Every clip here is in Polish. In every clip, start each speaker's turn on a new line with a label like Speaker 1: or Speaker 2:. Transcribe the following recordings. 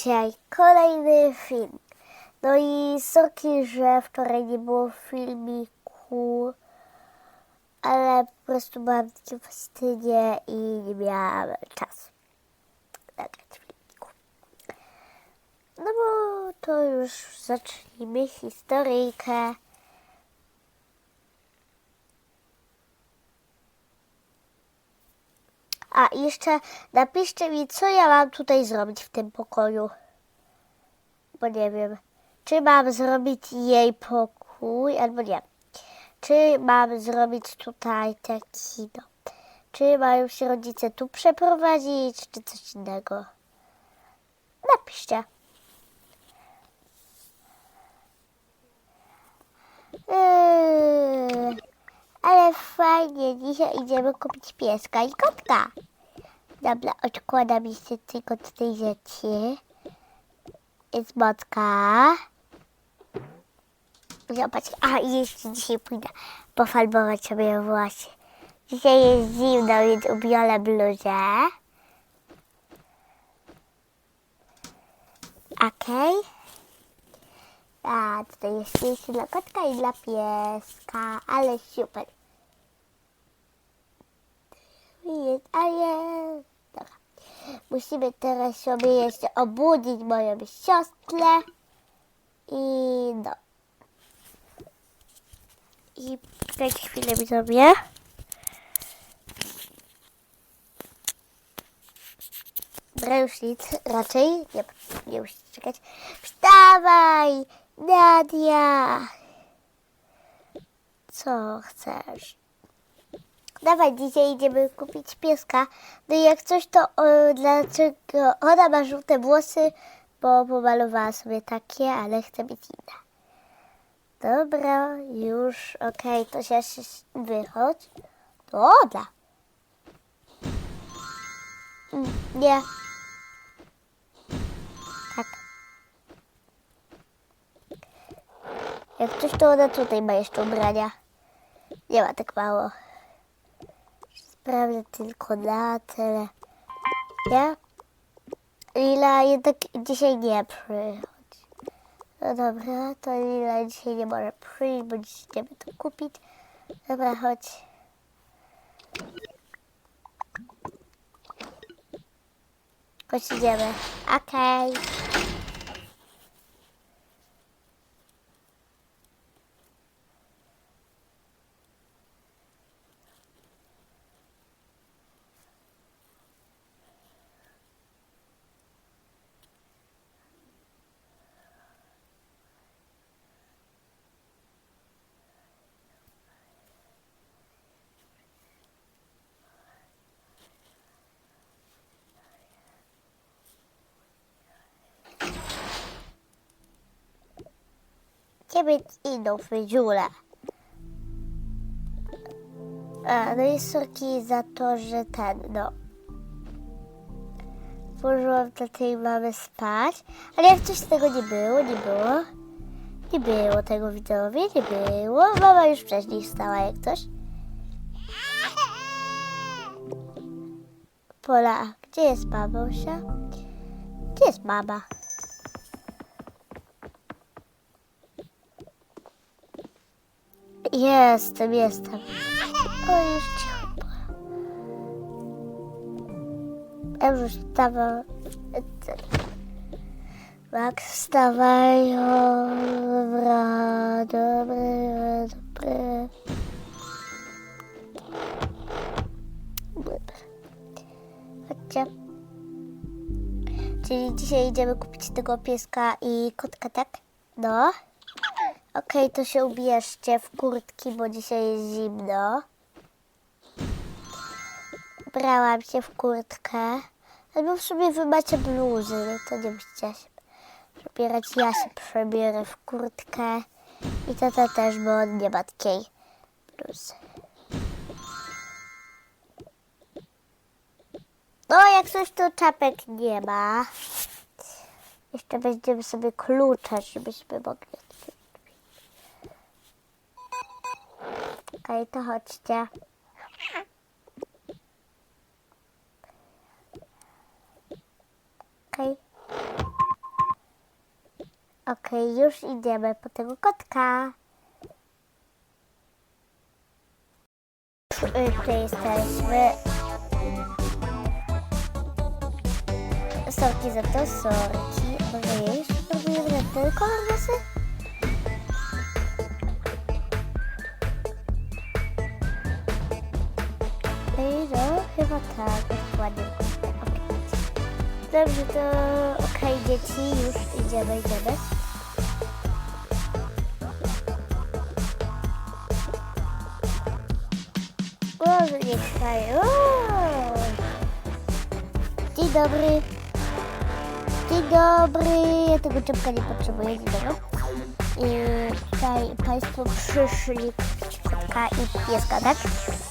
Speaker 1: dzisiaj kolejny film. No i sorki, że wczoraj nie było filmiku, ale po prostu byłam w takim fastynie i nie miałam czasu nagrać filmiku. No bo to już zacznijmy historyjkę. A jeszcze napiszcie mi, co ja mam tutaj zrobić w tym pokoju. Bo nie wiem, czy mam zrobić jej pokój, albo nie. Czy mam zrobić tutaj taki, no. Czy mają się rodzice tu przeprowadzić, czy coś innego. Napiszcie. Yy, ale fajnie, dzisiaj idziemy kupić pieska i kotka. Dobra, odkładam jeszcze tylko tutaj rzeczy. Jest motka. Zobacz, a jeszcze dzisiaj pójdę pofalbować sobie włosy. Dzisiaj jest zimno, więc ubiorę bluzę. Okej. A tutaj jest miejsce dla kotka i dla pieska, ale super. Jest, a jest. Dobra. Musimy teraz sobie jeszcze obudzić moją siostrę. I no. I dajcie chwilę mi już nic, raczej. Nie, nie czekać. Wstawaj, Nadia! Co chcesz? Dawaj, dzisiaj idziemy kupić pieska. No i jak coś, to o, dlaczego ona ma żółte włosy, bo pomalowała sobie takie, ale chce mieć inne. Dobra, już, okej, to się wychodź. Dobra. Mm, Nie. Tak. Jak coś, to ona tutaj ma jeszcze ubrania. Nie ma tak mało. Sprawdzę tylko na tyle. Nie? Lila jednak dzisiaj nie przychodzi. No dobra, to Lila dzisiaj nie może przyjść, bo dziś idziemy to kupić. Dobra, chodź. Chodź, idziemy. Okej. Ciebie inną frydziulę. A, no i sorki za to, że ten, no. Położyłam dla tej mamy spać, ale jak coś tego nie było, nie było. Nie było tego widzowie, nie było. Mama już wcześniej wstała jak coś. Pola, gdzie jest mamusia? Gdzie jest mama? Jestem, jestem. O, już cicho. Ja już wstawam. Max, wstawaj. Dobra, dobre. Dobra. Chodźcie. Czyli dzisiaj idziemy kupić tego pieska i kotka, tak? No. Okej, to się ubierzcie w kurtki, bo dzisiaj jest zimno. Brałam się w kurtkę. Albo w sumie wy macie bluzy, no to nie musicie się przebierać. Ja się przebierę w kurtkę. I tata też, bo on nie ma takiej bluzy. No, jak coś to czapek nie ma. Jeszcze weźmiemy sobie klucze, żebyśmy mogli Okej, to chodźcie. Okej. Okej, już idziemy po tego kotka. Y, Tutaj jesteśmy. Sorki za to, sorki. Może ja jeszcze spróbuję na ten kolor włosy? Ej, no, chyba tak, dokładnie. Okej. Dobrze, to okej, dzieci, już idziemy, idziemy. Może nie trwają. Dzień dobry. Dzień dobry. Ja tego czepka nie potrzebuję. Dzień dobry. I tutaj Państwo przyszli kotka i pieska, tak?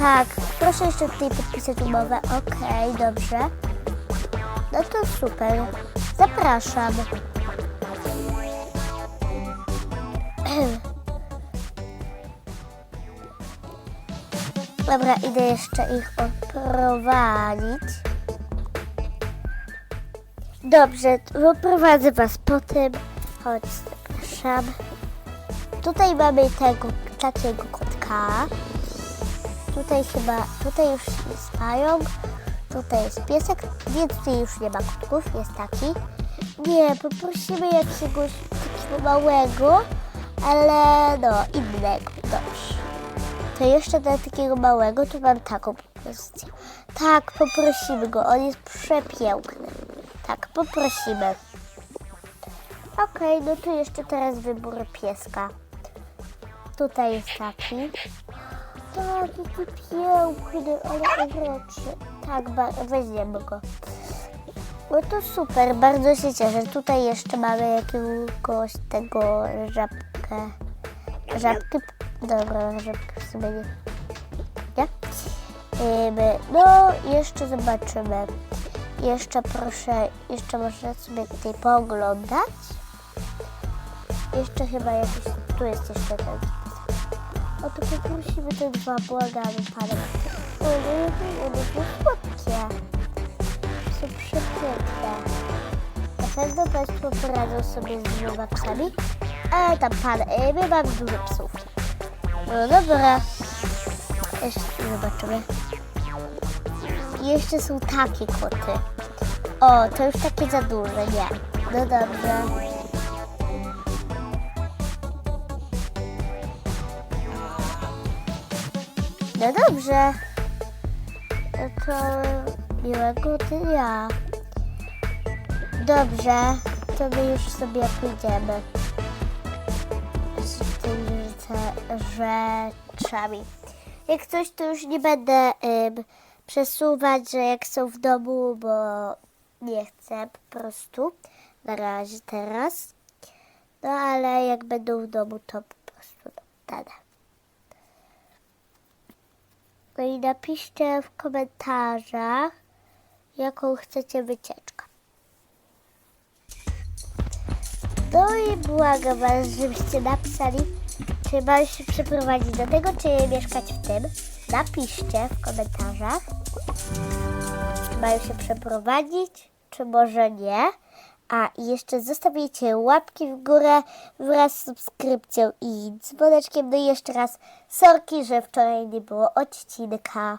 Speaker 1: Tak. Proszę jeszcze tutaj podpisać umowę. Okej, dobrze. No to super. Zapraszam. Dobra, idę jeszcze ich odprowadzić. Dobrze, wyprowadzę was potem. Chodź, zapraszam. Tutaj mamy tego takiego kotka. Tutaj chyba, tutaj już nie stają. Tutaj jest piesek, więc tutaj już nie ma kotków, jest taki. Nie, poprosimy jakiegoś takiego małego, ale no, innego, dobrze. To jeszcze dla takiego małego, to mam taką propozycję. Tak, poprosimy go, on jest przepiękny. Tak, poprosimy. Okej, no to jeszcze teraz wybór pieska. Tutaj jest taki. Tak, jaki piękny, ale uroczy. Tak, weźmiemy go. No to super, bardzo się cieszę. Tutaj jeszcze mamy jakiegoś tego żabkę. Żabki. Dobra, żabki w sumie nie. Nie? No, jeszcze zobaczymy. Jeszcze proszę, jeszcze można sobie tutaj pooglądać. Jeszcze chyba jakiś, tu jest jeszcze ten. O to poprosimy te dwa, błagamy pana. One, one są słodkie. Są przepiękne. Na pewno Państwo poradzą sobie z dwoma psami. Ale tam pan, e, my mamy dużo psów. No dobra. Jeszcze zobaczymy. Jeszcze są takie koty. O, to już takie za duże, nie. No dobrze. No dobrze. To miłego dnia. Dobrze, to my już sobie pójdziemy z tymi rzeczami. Jak coś, to już nie będę przesuwać, że jak są w domu, bo nie chcę po prostu. Na razie teraz. No ale jak będą w domu, to po prostu dada. No i napiszcie w komentarzach, jaką chcecie wycieczkę. No i błagam was, żebyście napisali, czy mam się przeprowadzić do tego, czy mieszkać w tym. Napiszcie w komentarzach, czy mają się przeprowadzić, czy może nie. A jeszcze zostawicie łapki w górę wraz z subskrypcją i dzwoneczkiem. No i jeszcze raz sorki, że wczoraj nie było odcinka.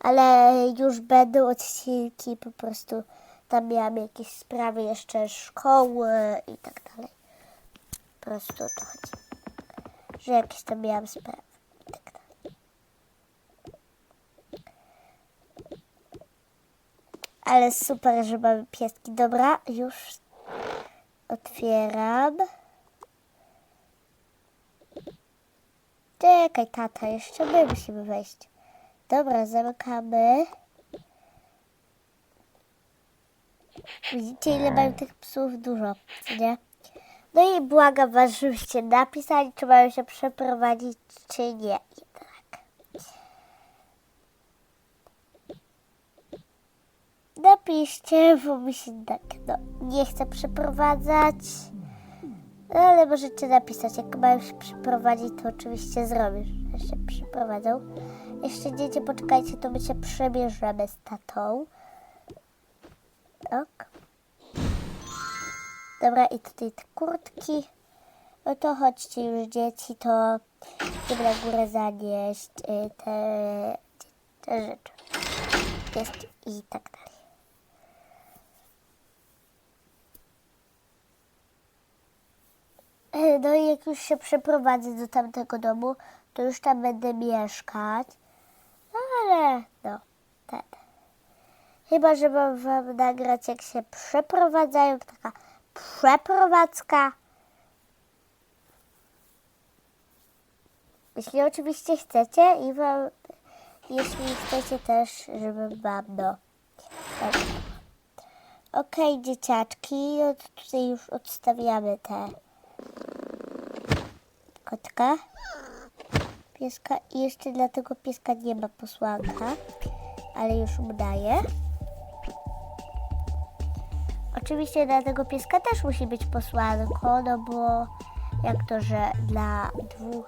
Speaker 1: Ale już będą odcinki, po prostu tam miałam jakieś sprawy jeszcze szkoły i tak dalej. Po prostu o to chodzi. Że jakieś tam miałam sprawy i tak dalej. Ale super, że mamy pieski. Dobra, już otwieram. Czekaj, tata, jeszcze my musimy wejść. Dobra, zamykamy. Widzicie, ile mają tych psów? Dużo, nie? No i błagam was, żebyście napisali, czy mają się przeprowadzić, czy nie. I tak. Napiszcie, bo mi się tak, no, nie chcę przeprowadzać. No, ale możecie napisać, jak mają się przeprowadzić, to oczywiście zrobisz, że się przeprowadzą. Jeszcze dzieci, poczekajcie, to my się przebierzemy z tatą. Tak. Dobra, i tutaj te kurtki. No to chodźcie już dzieci, to chcę na górę zanieść y, te, te rzeczy. Jest i tak dalej. No i jak już się przeprowadzę do tamtego domu, to już tam będę mieszkać. No ale no, ten. Chyba, że mam wam nagrać, jak się przeprowadzają, taka przeprowadzka. Jeśli oczywiście chcecie i wam, jeśli chcecie też, żebym wam, no, tak. Okej, dzieciaczki, no to tutaj już odstawiamy te kotka, pieska i jeszcze dla tego pieska nie ma posłanka, ale już mu daję. Oczywiście dla tego pieska też musi być posłanko, no bo jak to, że dla dwóch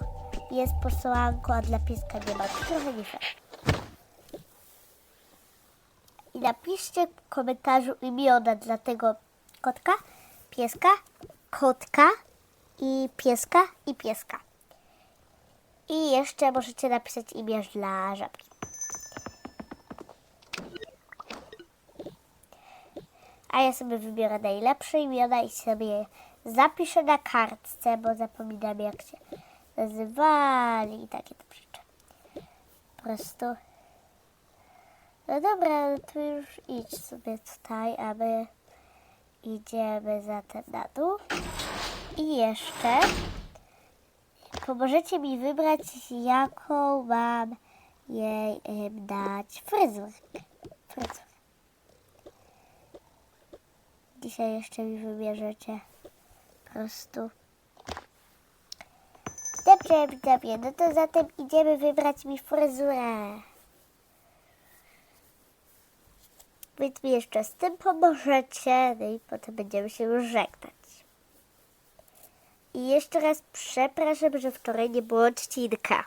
Speaker 1: jest posłanko, a dla pieska nie ma, to trochę nie. I napiszcie w komentarzu imiona dla tego kotka, pieska, kotka i pieska i pieska. I jeszcze możecie napisać imię dla żabki. A ja sobie wybiorę najlepsze imiona i sobie zapiszę na kartce, bo zapominam jak się nazywali i takie tam rzeczy. Po prostu. No dobra, no to już idź sobie tutaj, a my idziemy zatem na dół. I jeszcze pomożecie mi wybrać, jaką mam jej dać fryzurkę. Fryzur. Dzisiaj jeszcze mi wybierzecie. Po prostu. Dobrze, widzowie, no to zatem idziemy wybrać mi fryzurę. Więc mi jeszcze z tym pomożecie, no i potem będziemy się już żegnać. I jeszcze raz przepraszam, że wczoraj nie było odcinka.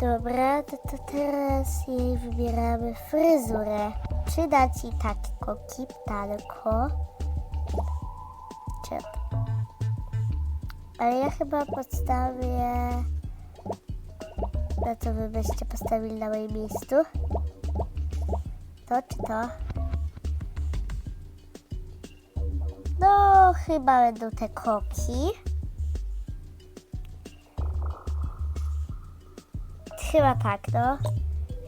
Speaker 1: Dobra, to, to teraz jej wybieramy fryzurę. Czy dać jej takiego kiptalko? Czy... Ale ja chyba podstawię... Na co wy byście postawili na moim miejscu? To czy to? No, chyba będą te koki. Chyba tak, no.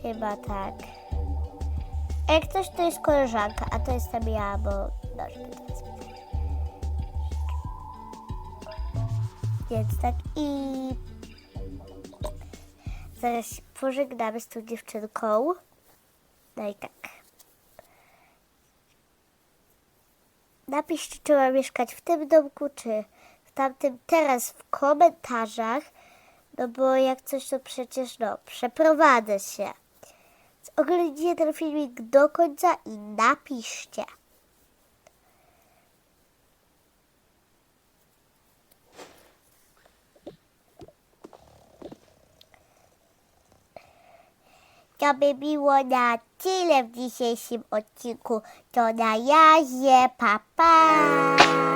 Speaker 1: Chyba tak. Jak coś to jest koleżanka, a to jestem ja, bo... No, żeby teraz... Więc tak i... Zaraz się pożegnamy z tą dziewczynką. No i tak. Napiszcie, czy mam mieszkać w tym domku, czy w tamtym teraz w komentarzach. No bo jak coś, to przecież no, przeprowadzę się. Oglądajcie ten filmik do końca i napiszcie. To by było na tyle w dzisiejszym odcinku. To na razie, pa pa!